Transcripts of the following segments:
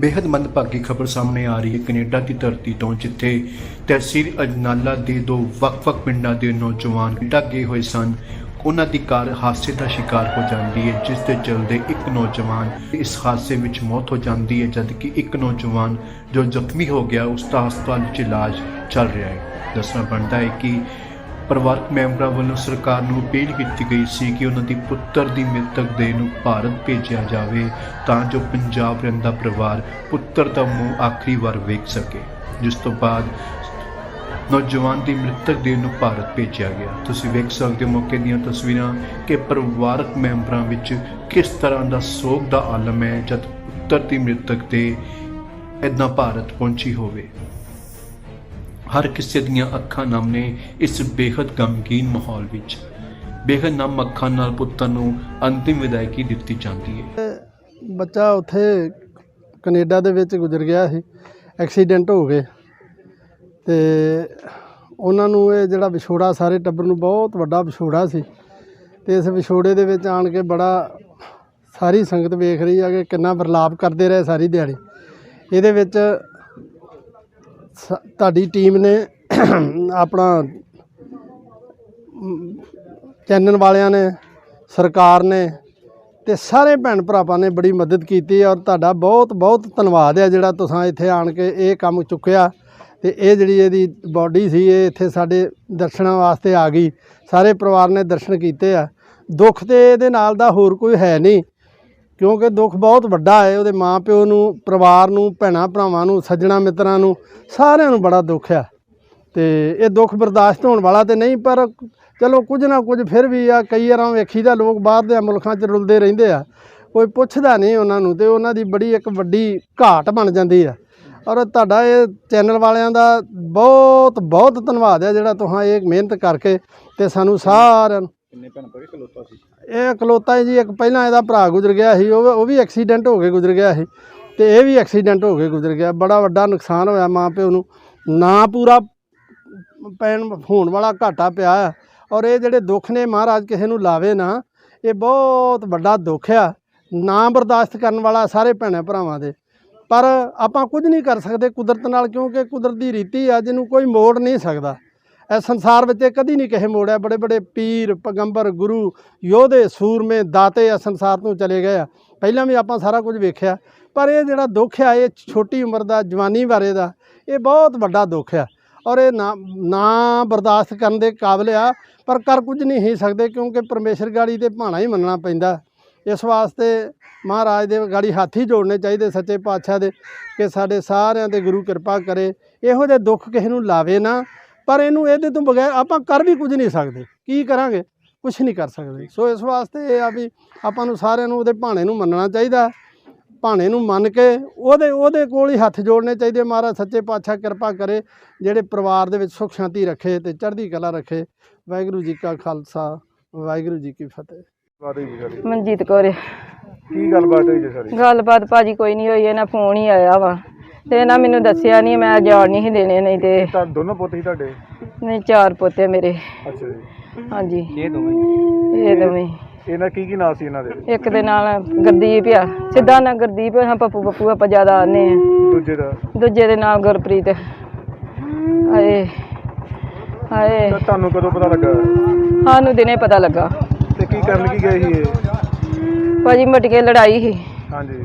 ਬੇहद ਮੰਦਭਾਗੀ ਖਬਰ ਸਾਹਮਣੇ ਆ ਰਹੀ ਹੈ। ਕੈਨੇਡਾ ਦੀ ਧਰਤੀ ਤੋਂ ਜਿੱਥੇ ਤਹਿਸੀਲ ਅਜਨਾਲਾ ਦੇ ਦੋ ਵੱਖ-ਵੱਖ ਪਿੰਡਾਂ ਦੇ ਨੌਜਵਾਨ ਡੱਗੇ ਹੋਏ ਸਨ, ਉਹਨਾਂ ਦੀ ਕਾਰ ਹਾਦਸੇ ਦਾ ਸ਼ਿਕਾਰ ਹੋ ਜਾਂਦੀ ਹੈ, ਜਿਸ ਦੇ ਚਲਦੇ ਇੱਕ ਨੌਜਵਾਨ ਇਸ ਹਾਦਸੇ ਵਿੱਚ ਮੌਤ ਹੋ ਜਾਂਦੀ ਹੈ, ਜਦਕਿ ਇੱਕ ਨੌਜਵਾਨ ਜੋ ਜ਼ਖਮੀ ਹੋ ਗਿਆ, ਉਸ ਦਾ ਹਸਪਤਾਲ ਵਿੱਚ ਇਲਾਜ ਚੱਲ ਰਿਹਾ ਹੈ। ਦੱਸਣਾ ਬਣਦਾ ਹੈ ਕਿ ਪਰਿਵਾਰਕ ਮੈਂਬਰਾਂ ਵੱਲੋਂ ਸਰਕਾਰ ਨੂੰ ਅਪੀਲ ਕੀਤੀ ਗਈ ਸੀ ਕਿ ਉਹਨਾਂ ਦੀ ਪੁੱਤਰ ਦੀ ਮ੍ਰਿਤਕ ਦੇਹ ਨੂੰ ਭਾਰਤ ਭੇਜਿਆ ਜਾਵੇ ਤਾਂ ਜੋ ਪੰਜਾਬ ਰਹਿੰਦਾ ਪਰਿਵਾਰ ਪੁੱਤਰ ਦਾ ਮੂੰਹ ਆਖਰੀ ਵਾਰ ਵੇਖ ਸਕੇ, ਜਿਸ ਤੋਂ ਬਾਅਦ ਨੌਜਵਾਨ ਦੀ ਮ੍ਰਿਤਕ ਦੇਹ ਨੂੰ ਭਾਰਤ ਭੇਜਿਆ ਗਿਆ। ਤੁਸੀਂ ਵੇਖ ਸਕਦੇ ਹੋ ਮੌਕੇ ਦੀਆਂ ਤਸਵੀਰਾਂ ਕਿ ਪਰਿਵਾਰਕ ਮੈਂਬਰਾਂ ਵਿੱਚ ਕਿਸ ਤਰ੍ਹਾਂ ਦਾ ਸੋਗ ਦਾ ਆਲਮ ਹੈ ਜਦ ਪੁੱਤਰ ਦੀ ਮ੍ਰਿਤਕ ਦੇ ਇਦਾਂ ਭਾਰਤ ਪਹੁੰਚੀ ਹੋਵੇ। ਹਰ ਕਿਸੇ ਦੀਆਂ ਅੱਖਾਂ ਨਮ ਨੇ ਇਸ ਬੇਹਦ ਗਮਗੀਨ ਮਾਹੌਲ ਵਿੱਚ। ਬੇਹਦ ਨਮ ਅੱਖਾਂ ਨਾਲ ਪੁੱਤਰ ਨੂੰ ਅੰਤਿਮ ਵਿਦਾਇਗੀ ਦਿੱਤੀ ਜਾਂਦੀ ਹੈ। ਬੱਚਾ ਉੱਥੇ ਕੈਨੇਡਾ ਦੇ ਵਿੱਚ ਗੁਜ਼ਰ ਗਿਆ ਸੀ। ਐਕਸੀਡੈਂਟ ਹੋ ਗਏ। ਤੇ ਉਹਨਾਂ ਨੂੰ ਇਹ ਜਿਹੜਾ ਵਿਛੋੜਾ ਸਾਰੇ ਟੱਬਰ ਨੂੰ ਬਹੁਤ ਵੱਡਾ ਵਿਛੋੜਾ ਸੀ। ਤੇ ਇਸ ਵਿਛੋੜੇ ਦੇ ਵਿੱਚ ਆਣ ਕੇ ਬੜਾ ਸਾਰੀ ਸੰਗਤ ਵੇਖ ਰਹੀ ਆ ਕਿ ਕਿੰਨਾ ਬਰਲਾਪ ਕਰਦੇ ਰਹੇ ਸਾਰੀ ਦਿਹਾੜੀ। ਇਹਦੇ ਵਿੱਚ ਤੁਹਾਡੀ ਟੀਮ ਨੇ ਆਪਣਾ ਚੈਨਲ ਵਾਲਿਆਂ ਨੇ, ਸਰਕਾਰ ਨੇ ਤੇ ਸਾਰੇ ਭੈਣ ਭਰਾਵਾਂ ਨੇ ਬੜੀ ਮਦਦ ਕੀਤੀ ਔਰ ਤੁਹਾਡਾ ਬਹੁਤ ਬਹੁਤ ਧੰਨਵਾਦ ਹੈ ਜਿਹੜਾ ਤੁਸੀਂ ਇੱਥੇ ਆਣ ਕੇ ਇਹ ਕੰਮ ਚੁੱਕਿਆ ਤੇ ਇਹ ਜਿਹੜੀ ਇਹਦੀ ਬਾਡੀ ਸੀ, ਇਹ ਇੱਥੇ ਸਾਡੇ ਦਰਸ਼ਨਾਂ ਵਾਸਤੇ ਆ ਗਈ। ਸਾਰੇ ਪਰਿਵਾਰ ਨੇ ਦਰਸ਼ਨ ਕੀਤੇ ਆ। ਦੁੱਖ ਤੇ ਇਹਦੇ ਨਾਲ ਦਾ ਹੋਰ ਕੋਈ ਹੈ ਨਹੀਂ। ਕਿਉਂਕਿ ਦੁੱਖ ਬਹੁਤ ਵੱਡਾ ਹੈ, ਉਹਦੇ ਮਾਂ ਪਿਓ ਨੂੰ, ਪਰਿਵਾਰ ਨੂੰ, ਭੈਣਾਂ ਭਰਾਵਾਂ ਨੂੰ, ਸੱਜਣਾ ਮਿੱਤਰਾਂ ਨੂੰ, ਸਾਰਿਆਂ ਨੂੰ ਬੜਾ ਦੁੱਖ ਆ। ਤੇ ਇਹ ਦੁੱਖ ਬਰਦਾਸ਼ਤ ਹੋਣ ਵਾਲਾ ਤੇ ਨਹੀਂ, ਪਰ ਚਲੋ ਕੁਝ ਨਾ ਕੁਝ ਫਿਰ ਵੀ ਆ, ਕਈ ਵਾਰਾਂ ਵੇਖੀਦਾ ਲੋਕ ਬਾਹਰ ਦੇ ਮੁਲਕਾਂ 'ਚ ਰੁਲਦੇ ਰਹਿੰਦੇ ਆ। ਕੋਈ ਪੁੱਛਦਾ ਨਹੀਂ ਉਹਨਾਂ ਨੂੰ ਤੇ ਉਹਨਾਂ ਦੀ ਬੜੀ ਇੱਕ ਵੱਡੀ ਘਾਟ ਬਣ ਜਾਂਦੀ ਆ। ਔਰ ਤੁਹਾਡਾ ਇਹ ਚੈਨਲ ਵਾਲਿਆਂ ਦਾ ਬਹੁਤ ਬਹੁਤ ਧੰਨਵਾਦ ਹੈ ਜਿਹੜਾ ਤੁਸੀਂ ਇਹ ਮਿਹਨਤ ਕਰਕੇ ਤੇ ਸਾਨੂੰ ਸਾਰਿਆਂ ਨੂੰ ਕਿੰਨੇ ਭੈਣ ਭਰਾ? ਇਕਲੌਤਾ ਸੀ। ਇਹ ਇਕਲੌਤਾ ਹੀ ਜੀ, ਇੱਕ ਪਹਿਲਾਂ ਇਹਦਾ ਭਰਾ ਗੁਜ਼ਰ ਗਿਆ ਸੀ, ਉਹ ਉਹ ਵੀ ਐਕਸੀਡੈਂਟ ਹੋ ਕੇ ਗੁਜ਼ਰ ਗਿਆ ਸੀ ਤੇ ਇਹ ਵੀ ਐਕਸੀਡੈਂਟ ਹੋ ਕੇ ਗੁਜ਼ਰ ਗਿਆ। ਬੜਾ ਵੱਡਾ ਨੁਕਸਾਨ ਹੋਇਆ ਮਾਂ ਪਿਓ ਨੂੰ। ਨਾ ਪੂਰਾ ਪੈਣ ਹੋਣ ਵਾਲਾ ਘਾਟਾ ਪਿਆ ਔਰ ਇਹ ਜਿਹੜੇ ਦੁੱਖ ਨੇ ਮਹਾਰਾਜ ਕਿਸੇ ਨੂੰ ਲਾਵੇ ਨਾ, ਇਹ ਬਹੁਤ ਵੱਡਾ ਦੁੱਖ ਆ। ਨਾ ਬਰਦਾਸ਼ਤ ਕਰਨ ਵਾਲਾ ਸਾਰੇ ਭੈਣਾਂ ਭਰਾਵਾਂ ਦੇ। ਪਰ ਆਪਾਂ ਕੁਝ ਨਹੀਂ ਕਰ ਸਕਦੇ ਕੁਦਰਤ ਨਾਲ ਕਿਉਂਕਿ ਕੁਦਰਤ ਦੀ ਰੀਤੀ ਆ, ਜਿਹਨੂੰ ਕੋਈ ਮੋੜ ਨਹੀਂ ਸਕਦਾ। ਸੰਸਾਰ ਵਿੱਚ ਇਹ ਕਦੀ ਨਹੀਂ ਕਿਸੇ ਮੋੜਿਆ। ਬੜੇ ਬੜੇ ਪੀਰ, ਪੈਗੰਬਰ, ਗੁਰੂ, ਯੋਧੇ, ਸੂਰਮੇ, ਦਾਤੇ ਇਸ ਸੰਸਾਰ ਤੋਂ ਚਲੇ ਗਏ ਆ। ਪਹਿਲਾਂ ਵੀ ਆਪਾਂ ਸਾਰਾ ਕੁਝ ਵੇਖਿਆ। ਪਰ ਇਹ ਜਿਹੜਾ ਦੁੱਖ ਆ, ਇਹ ਛੋਟੀ ਉਮਰ ਦਾ, ਜਵਾਨੀ ਬਾਰੇ ਦਾ, ਇਹ ਬਹੁਤ ਵੱਡਾ ਦੁੱਖ ਆ। ਔਰ ਇਹ ਨਾ ਬਰਦਾਸ਼ਤ ਕਰਨ ਦੇ ਕਾਬਿਲ ਆ, ਪਰ ਕਰ ਕੁਝ ਨਹੀਂ ਹੀ ਸਕਦੇ ਕਿਉਂਕਿ ਪਰਮੇਸ਼ਰ ਗਾੜੀ ਤੇ ਭਾਣਾ ਹੀ ਮੰਨਣਾ ਪੈਂਦਾ। ਇਸ ਵਾਸਤੇ ਮਹਾਰਾਜ ਦੇ ਗਾੜੀ ਹੱਥ ਹੀ ਜੋੜਨੇ ਚਾਹੀਦੇ ਸੱਚੇ ਪਾਤਸ਼ਾਹ ਦੇ, ਕਿ ਸਾਡੇ ਸਾਰਿਆਂ ਦੇ ਗੁਰੂ ਕਿਰਪਾ ਕਰੇ। ਇਹੋ ਜਿਹੇ ਦੁੱਖ ਕਿਸੇ ਨੂੰ ਲਾਵੇ ਨਾ। ਪਰ ਇਹਨੂੰ ਇਹਦੇ ਤੋਂ ਬਗੈਰ ਆਪਾਂ ਕਰ ਵੀ ਕੁਝ ਨਹੀਂ ਸਕਦੇ। ਕੀ ਕਰਾਂਗੇ? ਕੁਝ ਨਹੀਂ ਕਰ ਸਕਦੇ। ਸੋ ਇਸ ਵਾਸਤੇ ਇਹ ਆ ਵੀ ਆਪਾਂ ਨੂੰ ਸਾਰਿਆਂ ਨੂੰ ਉਹਦੇ ਭਾਣੇ ਨੂੰ ਮੰਨਣਾ ਚਾਹੀਦਾ ਭਾਣੇ ਨੂੰ ਮੰਨ ਕੇ ਉਹਦੇ ਉਹਦੇ ਕੋਲ ਹੀ ਹੱਥ ਜੋੜਨੇ ਚਾਹੀਦੇ। ਮਹਾਰਾਜ ਸੱਚੇ ਪਾਤਸ਼ਾਹ ਕਿਰਪਾ ਕਰੇ ਜਿਹੜੇ ਪਰਿਵਾਰ ਦੇ ਵਿੱਚ ਸੁਖ ਸ਼ਾਂਤੀ ਰੱਖੇ ਤੇ ਚੜ੍ਹਦੀ ਕਲਾ ਰੱਖੇ। ਵਾਹਿਗੁਰੂ ਜੀ ਕਾ ਖਾਲਸਾ ਵਾਹਿਗੁਰੂ ਜੀ ਕੀ ਫਤਿਹ। ਮਨਜੀਤ ਕੌਰ। ਕੀ ਗੱਲਬਾਤ ਹੋਈ ਜੀ ਸਾਰੀ? ਗੱਲਬਾਤ ਭਾਜੀ ਕੋਈ ਨਹੀਂ ਹੋਈ ਇਹਨਾਂ ਫੋਨ ਹੀ ਆਇਆ ਵਾ। ਤੇ ਇਹਨਾਂ ਮੈਨੂੰ ਦੱਸਿਆ ਨਹੀਂ ਮੈਂ ਜਾਣ ਨਹੀਂ ਸੀ ਦੇਣੇ ਨਹੀਂ ਤੇ ਤਾਂ ਦੋਨੋਂ ਪੁੱਤ ਸੀ ਤੁਹਾਡੇ? ਨਹੀਂ ਚਾਰ ਪੋਤੇ ਮੇਰੇ। ਅੱਛਾ ਜੀ। ਹਾਂਜੀ। ਇਹ ਦੋਵੇਂ ਇਹ ਦੋਵੇਂ ਇਹਨਾਂ ਕੀ ਕੀ ਨਾਂ ਸੀ ਇਹਨਾਂ ਦੇ? ਇੱਕ ਦੇ ਨਾਲ ਗੁਰਦੀਪ ਆ। ਸਿੱਧਾ ਨਾ ਗੁਰਦੀਪ ਹਾਂ ਪੱਪੂ ਪੱਪੂ ਆਪਾਂ ਜ਼ਿਆਦਾ ਆਨੇ ਆ ਦੂਜੇ ਦਾ? ਦੂਜੇ ਦੇ ਨਾਮ ਗੁਰਪ੍ਰੀਤ। ਹਾਏ ਹਾਏ। ਤਾਂ ਤੁਹਾਨੂੰ ਕਦੋਂ ਪਤਾ ਲੱਗਾ? ਸਾਨੂੰ ਦਿਨੇ ਪਤਾ ਲੱਗਾ। ਤੇ ਕੀ ਕਰਨ ਕੀ ਗਏ ਸੀ ਇਹ? ਭਾਜੀ ਮਟਕੇ ਲੜਾਈ ਸੀ। ਹਾਂਜੀ।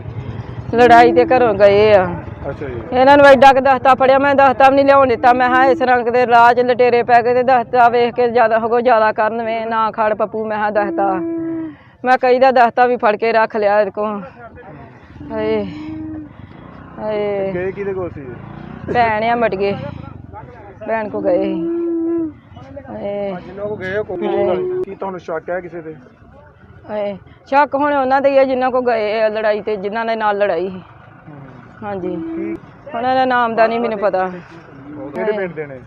ਲੜਾਈ ਤੇ ਘਰੋਂ ਗਏ ਆ। ਅੱਛਾ ਜੀ। ਇਹਨਾਂ ਨੂੰ ਐਡਾ ਕਿ ਦਸਤਾ ਫੜਿਆ ਮੈਂ ਦਸਤਾ ਵੀ ਨਹੀਂ ਲਿਆਉਣ ਦਿੱਤਾ। ਮੈਂ ਹਾਂ ਇਸ ਰੰਗ ਦੇ ਰਾਜ ਲਟੇਰੇ ਪੈ ਗਏ ਤੇ ਦਸਤਾ ਵੇਖ ਕੇ ਜ਼ਿਆਦਾ ਹੋ ਜ਼ਿਆਦਾ ਕਰਨ ਵੇ ਨਾ ਖੜ ਪੱਪੂ ਮੈਂ ਹਾਂ ਦਸਤਾ। ਮੈਂ ਕਈ ਦਾ ਦਸਤਾ ਵੀ ਫੜ ਕੇ ਰੱਖ ਲਿਆ ਇਹਦੇ ਕੋਲ। ਹਾਏ ਹਾਏ। ਗਏ ਕਿਹਦੇ ਕੋਲ ਸੀ? ਭੈਣ ਆ ਮਟ ਗਏ ਭੈਣ ਕੋ ਗਏ। ਹਾਏ। ਲੋਕ ਗਏ ਕੀ ਤੁਹਾਨੂੰ ਸ਼ੱਕ ਹੈ ਕਿਸੇ ਤੇ? ਹਾਏ ਸ਼ੱਕ ਹੁਣ ਉਹਨਾਂ ਦੇ ਹੀ ਆ ਜਿਨ੍ਹਾਂ ਕੋ ਗਏ ਆ ਲੜਾਈ ਤੇ ਜਿਨ੍ਹਾਂ ਦੇ ਨਾਲ ਲੜਾਈ ਸੀ। ਹਾਂਜੀ। ਉਹਨਾਂ ਦਾ ਨਾਮ ਦਾ ਨਹੀਂ ਮੈਨੂੰ ਪਤਾ। ਕਿਹੜੇ ਪਿੰਡ ਦੇ ਨੇ?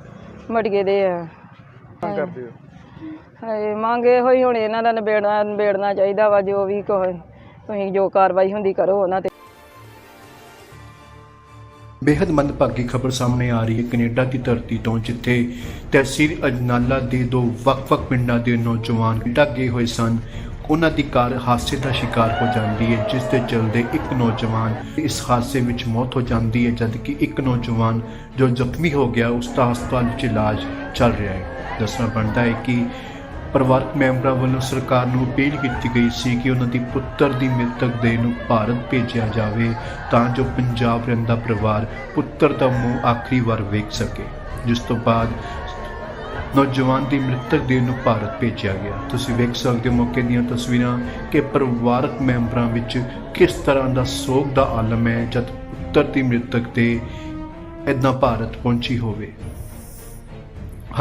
ਮਟਗੇ ਦੇ ਆ। ਕੀ ਕਰਦੇ ਹੋ? ਹਾਏ ਮੰਗੇ ਹੋਈ ਹੁਣ ਇਹਨਾਂ ਦਾ ਨਿਬੇੜਨਾ ਨਿਬੇੜਨਾ ਚਾਹੀਦਾ ਵਾ ਜੋ ਵੀ ਕੋ ਤੁਸੀਂ ਜੋ ਕਾਰਵਾਈ ਹੁੰਦੀ ਕਰੋ ਉਹਨਾਂ ਤੇ। ਬੇहद ਮੰਦਭਾਗੀ ਖਬਰ ਸਾਹਮਣੇ ਆ ਰਹੀ ਹੈ। ਕੈਨੇਡਾ ਦੀ ਧਰਤੀ ਤੋਂ ਜਿੱਥੇ ਤਹਿਸੀਲ ਅਜਨਾਲਾ ਦੇ ਦੋ ਵੱਖ-ਵੱਖ ਪਿੰਡਾਂ ਦੇ ਨੌਜਵਾਨ ਡੱਗੇ ਹੋਏ ਸਨ ਉਹਨਾਂ ਦੀ ਕਾਰ ਹਾਦਸੇ ਦਾ ਸ਼ਿਕਾਰ ਹੋ ਜਾਂਦੀ ਹੈ, ਜਿਸ ਦੇ ਚਲਦੇ ਇੱਕ ਨੌਜਵਾਨ ਇਸ ਹਾਦਸੇ ਵਿੱਚ ਮੌਤ ਹੋ ਜਾਂਦੀ ਹੈ, ਜਦਕਿ ਇੱਕ ਨੌਜਵਾਨ ਜੋ ਜ਼ਖਮੀ ਹੋ ਗਿਆ, ਉਸ ਦਾ ਹਸਪਤਾਲ ਵਿੱਚ ਇਲਾਜ ਚੱਲ ਰਿਹਾ ਹੈ। ਦੱਸਣਾ ਬਣਦਾ ਹੈ ਕਿ ਪਰਿਵਾਰਕ ਮੈਂਬਰਾਂ ਵੱਲੋਂ ਸਰਕਾਰ ਨੂੰ ਅਪੀਲ ਕੀਤੀ ਗਈ ਸੀ ਕਿ ਉਹਨਾਂ ਦੀ ਪੁੱਤਰ ਦੀ ਮ੍ਰਿਤਕ ਦੇਹ ਨੂੰ ਭਾਰਤ ਭੇਜਿਆ ਜਾਵੇ ਤਾਂ ਜੋ ਪੰਜਾਬ ਰਹਿੰਦਾ ਪਰਿਵਾਰ ਪੁੱਤਰ ਦਾ ਮੂੰਹ ਆਖਰੀ ਵਾਰ ਵੇਖ ਸਕੇ। ਜਿਸ ਤੋਂ ਬਾਅਦ ਨੌਜਵਾਨ ਦੀ ਮ੍ਰਿਤਕ ਦੇਹ ਨੂੰ ਭਾਰਤ ਭੇਜਿਆ ਗਿਆ। ਤੁਸੀਂ ਵੇਖ ਸਕਦੇ ਹੋ ਮੌਕੇ ਦੀਆਂ ਤਸਵੀਰਾਂ ਕਿ ਪਰਿਵਾਰਕ ਮੈਂਬਰਾਂ ਵਿੱਚ ਕਿਸ ਤਰ੍ਹਾਂ ਦਾ ਸੋਗ ਦਾ ਆਲਮ ਹੈ, ਜਦ ਪੁੱਤਰ ਦੀ ਮ੍ਰਿਤਕ ਦੇ ਇਦਾਂ ਭਾਰਤ ਪਹੁੰਚੀ ਹੋਵੇ।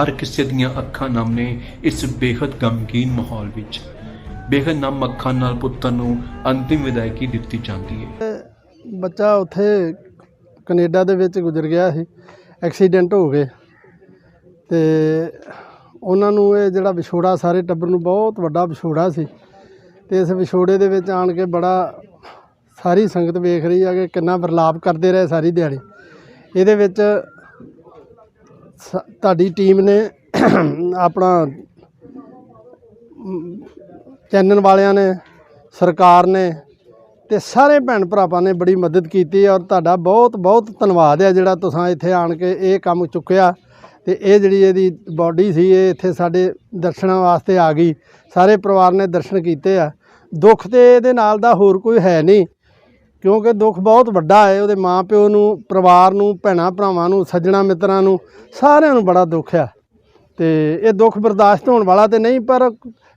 ਹਰ ਕਿਸੇ ਦੀਆਂ ਅੱਖਾਂ ਸਾਹਮਣੇ ਇਸ ਬੇहद ਗਮਗੀਨ ਮਾਹੌਲ ਵਿੱਚ। ਬੇਹਦ ਨਮ ਅੱਖਾਂ ਨਾਲ ਪੁੱਤਰ ਨੂੰ ਅੰਤਿਮ ਵਿਦਾਇਗੀ ਦਿੱਤੀ ਜਾਂਦੀ ਹੈ। ਬੱਚਾ ਉੱਥੇ ਕੈਨੇਡਾ ਦੇ ਵਿੱਚ ਗੁਜ਼ਰ ਗਿਆ ਸੀ। ਐਕਸੀਡੈਂਟ ਹੋ ਗਏ। ਤੇ ਉਹਨਾਂ ਨੂੰ ਇਹ ਜਿਹੜਾ ਵਿਛੋੜਾ ਸਾਰੇ ਟੱਬਰ ਨੂੰ ਬਹੁਤ ਵੱਡਾ ਵਿਛੋੜਾ ਸੀ ਤੇ ਇਸ ਵਿਛੋੜੇ ਦੇ ਵਿੱਚ ਆਣ ਕੇ ਬੜਾ ਸਾਰੀ ਸੰਗਤ ਵੇਖ ਰਹੀ ਆ ਕਿ ਕਿੰਨਾ ਬਰਲਾਪ ਕਰਦੇ ਰਹੇ ਸਾਰੀ ਦਿਹਾੜੀ। ਇਹਦੇ ਵਿੱਚ ਸ- ਤੁਹਾਡੀ ਟੀਮ ਨੇ ਆਪਣਾ ਚੈਨਲ ਵਾਲਿਆਂ ਨੇ, ਸਰਕਾਰ ਨੇ ਤੇ ਸਾਰੇ ਭੈਣ ਭਰਾਵਾਂ ਨੇ ਬੜੀ ਮਦਦ ਕੀਤੀ ਔਰ ਤੁਹਾਡਾ ਬਹੁਤ ਬਹੁਤ ਧੰਨਵਾਦ ਹੈ ਜਿਹੜਾ ਤੁਸੀਂ ਇੱਥੇ ਆਣ ਕੇ ਇਹ ਕੰਮ ਚੁੱਕਿਆ। ਤੇ ਇਹ ਜਿਹੜੀ ਇਹਦੀ ਬਾਡੀ ਸੀ, ਇਹ ਇੱਥੇ ਸਾਡੇ ਦਰਸ਼ਨਾਂ ਵਾਸਤੇ ਆ ਗਈ। ਸਾਰੇ ਪਰਿਵਾਰ ਨੇ ਦਰਸ਼ਨ ਕੀਤੇ ਆ। ਦੁੱਖ ਤੇ ਇਹਦੇ ਨਾਲ ਦਾ ਹੋਰ ਕੋਈ ਹੈ ਨਹੀਂ, ਕਿਉਂਕਿ ਦੁੱਖ ਬਹੁਤ ਵੱਡਾ ਹੈ। ਉਹਦੇ ਮਾਂ ਪਿਓ ਨੂੰ, ਪਰਿਵਾਰ ਨੂੰ, ਭੈਣਾਂ ਭਰਾਵਾਂ ਨੂੰ, ਸੱਜਣਾ ਮਿੱਤਰਾਂ ਨੂੰ, ਸਾਰਿਆਂ ਨੂੰ ਬੜਾ ਦੁੱਖ ਆ। ਤੇ ਇਹ ਦੁੱਖ ਬਰਦਾਸ਼ਤ ਹੋਣ ਵਾਲਾ ਤੇ ਨਹੀਂ, ਪਰ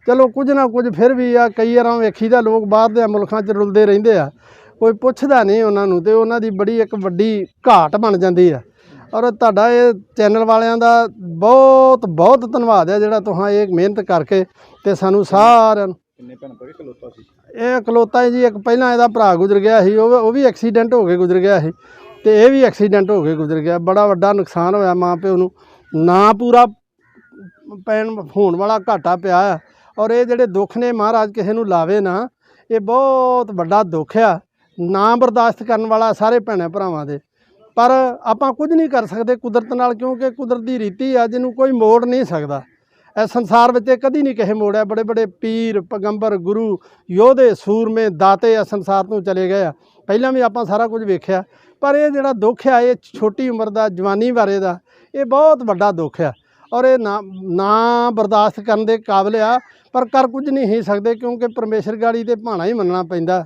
ਚਲੋ ਕੁਝ ਨਾ ਕੁਝ ਫਿਰ ਵੀ ਆ, ਕਈ ਵਾਰਾਂ ਵੇਖੀਦਾ ਲੋਕ ਬਾਹਰ ਦੇ ਮੁਲਕਾਂ 'ਚ ਰੁਲਦੇ ਰਹਿੰਦੇ ਆ। ਕੋਈ ਪੁੱਛਦਾ ਨਹੀਂ ਉਹਨਾਂ ਨੂੰ ਤੇ ਉਹਨਾਂ ਦੀ ਬੜੀ ਇੱਕ ਵੱਡੀ ਘਾਟ ਬਣ ਜਾਂਦੀ ਆ। ਔਰ ਤੁਹਾਡਾ ਇਹ ਚੈਨਲ ਵਾਲਿਆਂ ਦਾ ਬਹੁਤ ਬਹੁਤ ਧੰਨਵਾਦ ਹੈ ਜਿਹੜਾ ਤੁਸੀਂ ਇਹ ਮਿਹਨਤ ਕਰਕੇ ਤੇ ਸਾਨੂੰ ਸਾਰਿਆਂ ਨੂੰ ਕਿੰਨੇ ਭੈਣ ਭਾਈ ਖਲੋਤਾ ਸੀ? ਇਹ ਇਕਲੌਤਾ ਜੀ ਇੱਕ ਪਹਿਲਾਂ ਇਹਦਾ ਭਰਾ ਗੁਜ਼ਰ ਗਿਆ ਸੀ ਉਹ ਉਹ ਵੀ ਐਕਸੀਡੈਂਟ ਹੋ ਕੇ ਗੁਜ਼ਰ ਗਿਆ ਸੀ ਤੇ ਇਹ ਵੀ ਐਕਸੀਡੈਂਟ ਹੋ ਕੇ ਗੁਜ਼ਰ ਗਿਆ। ਬੜਾ ਵੱਡਾ ਨੁਕਸਾਨ ਹੋਇਆ ਮਾਂ ਪਿਓ ਨੂੰ। ਨਾ ਪੂਰਾ ਪੈਣ ਹੋਣ ਵਾਲਾ ਘਾਟਾ ਪਿਆ ਆ। ਔਰ ਇਹ ਜਿਹੜੇ ਦੁੱਖ ਨੇ ਮਹਾਰਾਜ ਕਿਸੇ ਨੂੰ ਲਾਵੇ ਨਾ ਇਹ ਬਹੁਤ ਵੱਡਾ ਦੁੱਖ ਆ। ਨਾ ਬਰਦਾਸ਼ਤ ਕਰਨ ਵਾਲਾ ਸਾਰੇ ਭੈਣਾਂ ਭਰਾਵਾਂ ਦੇ। ਪਰ ਆਪਾਂ ਕੁਝ ਨਹੀਂ ਕਰ ਸਕਦੇ ਕੁਦਰਤ ਨਾਲ, ਕਿਉਂਕਿ ਕੁਦਰਤ ਦੀ ਰੀਤੀ ਆ, ਜਿਹਨੂੰ ਕੋਈ ਮੋੜ ਨਹੀਂ ਸਕਦਾ। ਇਹ ਸੰਸਾਰ ਵਿੱਚ ਇਹ ਕਦੀ ਨਹੀਂ ਕਿਸੇ ਮੋੜਿਆ ਬੜੇ ਬੜੇ ਪੀਰ, ਪੈਗੰਬਰ, ਗੁਰੂ, ਯੋਧੇ, ਸੂਰਮੇ, ਦਾਤੇ ਆ ਸੰਸਾਰ ਤੋਂ ਚਲੇ ਗਏ ਆ। ਪਹਿਲਾਂ ਵੀ ਆਪਾਂ ਸਾਰਾ ਕੁਝ ਵੇਖਿਆ। ਪਰ ਇਹ ਜਿਹੜਾ ਦੁੱਖ ਆ, ਇਹ ਛੋਟੀ ਉਮਰ ਦਾ, ਜਵਾਨੀ ਬਾਰੇ ਦਾ, ਇਹ ਬਹੁਤ ਵੱਡਾ ਦੁੱਖ ਆ। ਔਰ ਇਹ ਨਾ ਬਰਦਾਸ਼ਤ ਕਰਨ ਦੇ ਕਾਬਲ ਆ। ਪਰ ਕਰ ਕੁਝ ਨਹੀਂ ਹੀ ਸਕਦੇ, ਕਿਉਂਕਿ ਪਰਮੇਸ਼ਰ ਗਾੜੀ ਤੇ ਭਾਣਾ ਹੀ ਮੰਨਣਾ ਪੈਂਦਾ।